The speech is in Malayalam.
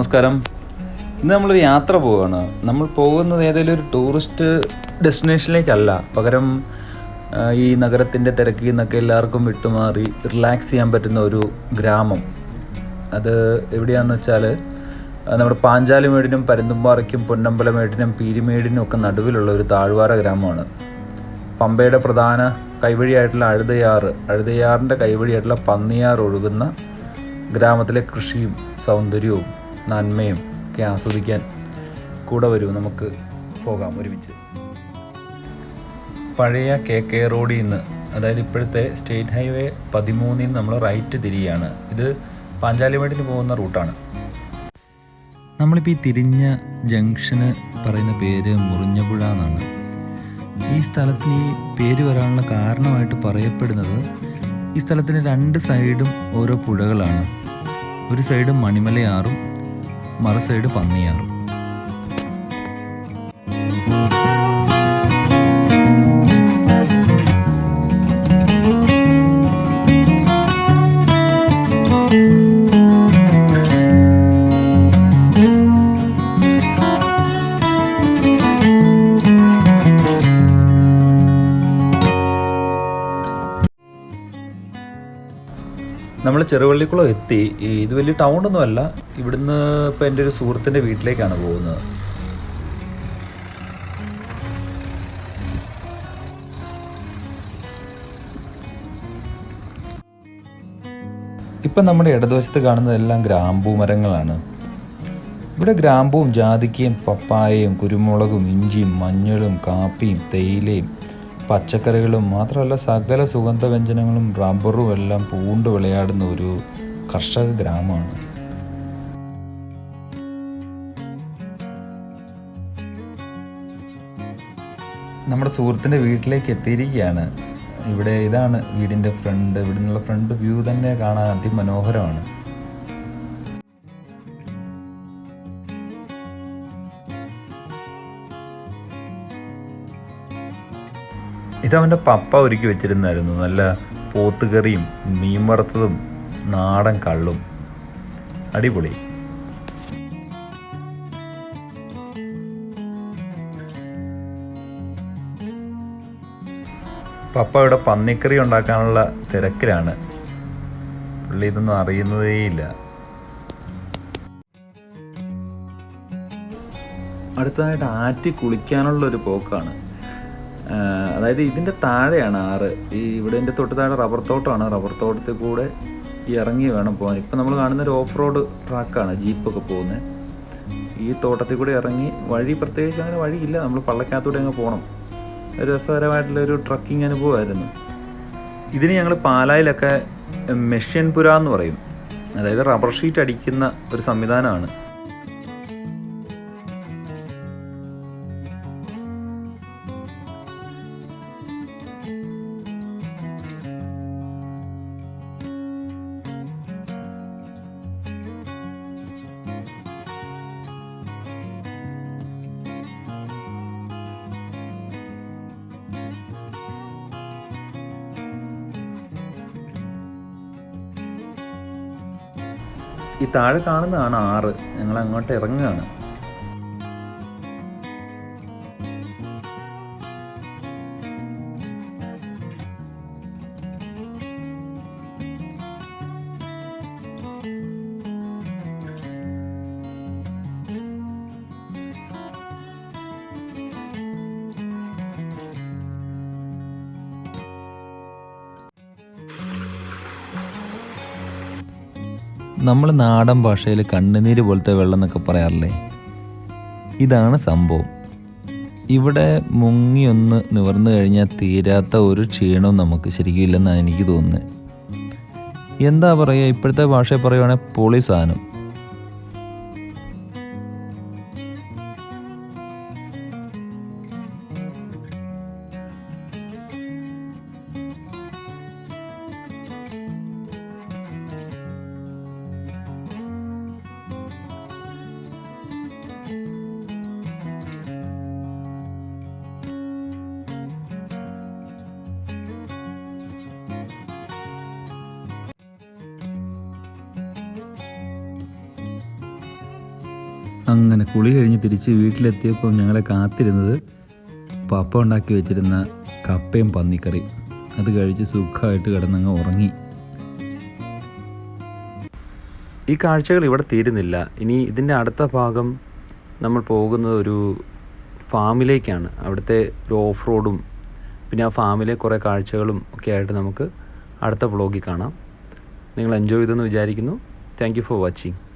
നമസ്കാരം. ഇന്ന് നമ്മളൊരു യാത്ര പോവുകയാണ് നമ്മൾ പോകുന്നത് ഏതെങ്കിലും ഒരു ടൂറിസ്റ്റ് ഡെസ്റ്റിനേഷനിലേക്കല്ല. പകരം ഈ നഗരത്തിന്റെ തിരക്കിൽ നിന്നൊക്കെ എല്ലാവർക്കും വിട്ടുമാറി റിലാക്സ് ചെയ്യാൻ പറ്റുന്ന ഒരു ഗ്രാമം. അത് എവിടെയാണെന്ന് വെച്ചാൽ നമ്മുടെ പാഞ്ചാലിമേടിനും പരുന്തുംപാറയ്ക്കും പൊന്നമ്പലമേടിനും പീരിമേടിനും ഒക്കെ നടുവിലുള്ള ഒരു താഴ്വാര ഗ്രാമമാണ്. പമ്പയുടെ പ്രധാന കൈവഴിയായിട്ടുള്ള അഴുതയാറ് അഴുതയാറിന്റെ കൈവഴിയായിട്ടുള്ള പന്നിയാർ ഒഴുകുന്ന ഗ്രാമത്തിലെ കൃഷിയും സൗന്ദര്യവും. നന്മയും ഒക്കെ ആസ്വദിക്കാൻ കൂടെ വരൂ. നമുക്ക് പോകാം ഒരുമിച്ച്. പഴയ കെ കെ റോഡിൽ നിന്ന് അതായത് ഇപ്പോഴത്തെ സ്റ്റേറ്റ് ഹൈവേ പതിമൂന്നിൽ നിന്ന് നമ്മൾ റൈറ്റ് തിരിയാണ് ഇത് പാഞ്ചാലിമേട്ടിന് പോകുന്ന റൂട്ടാണ്. നമ്മളിപ്പോൾ ഈ തിരിഞ്ഞ ജംഗ്ഷന് പറയുന്ന പേര് മുറിഞ്ഞപുഴ എന്നാണ്. ഈ സ്ഥലത്തിന് ഈ പേര് വരാനുള്ള കാരണമായിട്ട് പറയപ്പെടുന്നത് ഈ സ്ഥലത്തിന് രണ്ട് സൈഡും ഓരോ പുഴകളാണ്. ഒരു സൈഡും മണിമലയാറും മറു സൈഡ് പന്നിയാറും ചെറുവള്ളിക്കുളം എത്തി. ഇത് വലിയ ടൗണൊന്നും അല്ല ഇവിടുന്ന് ഇപ്പം എന്റെ ഒരു സുഹൃത്തിന്റെ വീട്ടിലേക്കാണ് പോകുന്നത്. ഇപ്പം നമ്മുടെ ഇടതുവശത്ത് കാണുന്നതെല്ലാം ഗ്രാമ്പൂ മരങ്ങളാണ്. ഇവിടെ ഗ്രാമ്പൂവും ജാതിക്കയും പപ്പായയും കുരുമുളകും ഇഞ്ചിയും മഞ്ഞളും കാപ്പിയും തേയിലയും പച്ചക്കറികളും മാത്രമല്ല സകല സുഗന്ധവ്യഞ്ജനങ്ങളും റബ്ബറും എല്ലാം പൂണ്ട് വിളയാടുന്ന ഒരു കർഷക ഗ്രാമമാണ്. നമ്മുടെ സുഹൃത്തിന്റെ വീട്ടിലേക്ക് എത്തിയിരിക്കുകയാണ്. ഇവിടെ ഇതാണ് വീടിന്റെ ഫ്രണ്ട്. ഇവിടെ നിന്നുള്ള ഫ്രണ്ട് വ്യൂ തന്നെ കാണാൻ അതിമനോഹരമാണ്. ഇതവന്റെ പപ്പ ഒരുക്കി വെച്ചിരുന്നായിരുന്നു. നല്ല പോത്തുകറിയും മീൻ വറുത്തതും നാടൻ കള്ളും. അടിപൊളി. പപ്പ ഇവിടെ പന്നിക്കറി ഉണ്ടാക്കാനുള്ള തിരക്കിലാണ്. പുള്ളി ഇതൊന്നും അറിയുന്നതേയില്ല. അടുത്തതായിട്ട് ആറ്റി കുളിക്കാനുള്ള ഒരു പോക്കാണ്. അതായത് ഇതിന്റെ താഴെയാണ് ആറ്. ഈ ഇവിടെ എന്റെ തൊട്ട് താഴെ റബ്ബർ തോട്ടമാണ്. റബ്ബർ തോട്ടത്തിൽ കൂടെ ഈ ഇറങ്ങി വേണം പോകാൻ. ഇപ്പം നമ്മൾ കാണുന്ന ഒരു ഓഫ് റോഡ് ട്രാക്കാണ് ജീപ്പൊക്കെ പോകുന്നത് ഈ തോട്ടത്തിൽ കൂടെ ഇറങ്ങി വഴി പ്രത്യേകിച്ച് അങ്ങനെ വഴിയില്ല. നമ്മൾ പള്ളക്കകത്തൂടെ അങ്ങ് പോകണം ഒരു രസകരമായിട്ടുള്ളൊരു ട്രക്കിംഗ് അനുഭവമായിരുന്നു. ഇതിന് ഞങ്ങൾ പാലായിലൊക്കെ മെഷ്യൻപുര എന്ന് പറയും. അതായത് റബ്ബർ ഷീറ്റ് അടിക്കുന്ന ഒരു സംവിധാനമാണ്. ഈ താഴെ കാണുന്നതാണ് ആറ്. ഞങ്ങൾ അങ്ങോട്ട് ഇറങ്ങുകയാണ്. നമ്മൾ നാടൻ ഭാഷയിൽ കണ്ണുനീര് പോലത്തെ വെള്ളം എന്നൊക്കെ പറയാറില്ലേ? ഇതാണ് സംഭവം. ഇവിടെ മുങ്ങി ഒന്ന് നിവർന്നു കഴിഞ്ഞാൽ തീരാത്ത ഒരു ക്ഷീണവും നമുക്ക് ശരിക്കും ഇല്ലെന്നാണ് എനിക്ക് തോന്നുന്നത്. എന്താ പറയുക? ഇപ്പോഴത്തെ ഭാഷയിൽ പറയുവാണെങ്കിൽ പൊളി സാധനം. അങ്ങനെ കുളി കഴിഞ്ഞ് തിരിച്ച് വീട്ടിലെത്തിയപ്പോൾ ഞങ്ങളെ കാത്തിരുന്നത് പപ്പ ഉണ്ടാക്കി വെച്ചിരുന്ന കപ്പയും പന്നിക്കറിയും. അത് കഴിച്ച് സുഖമായിട്ട് കിടന്നങ്ങ് ഉറങ്ങി. ഈ കാഴ്ചകൾ ഇവിടെ തീരുന്നില്ല. ഇനി ഇതിന്റെ അടുത്ത ഭാഗം നമ്മൾ പോകുന്നത് ഒരു ഫാമിലേക്കാണ്. അവിടുത്തെ ഒരു ഓഫ് റോഡും പിന്നെ ആ ഫാമിലെ കുറേ കാഴ്ചകളും ഒക്കെ ആയിട്ട് നമുക്ക് അടുത്ത വ്ളോഗിൽ കാണാം. നിങ്ങൾ എൻജോയ് ചെയ്തെന്ന് വിചാരിക്കുന്നു. Thank for watching.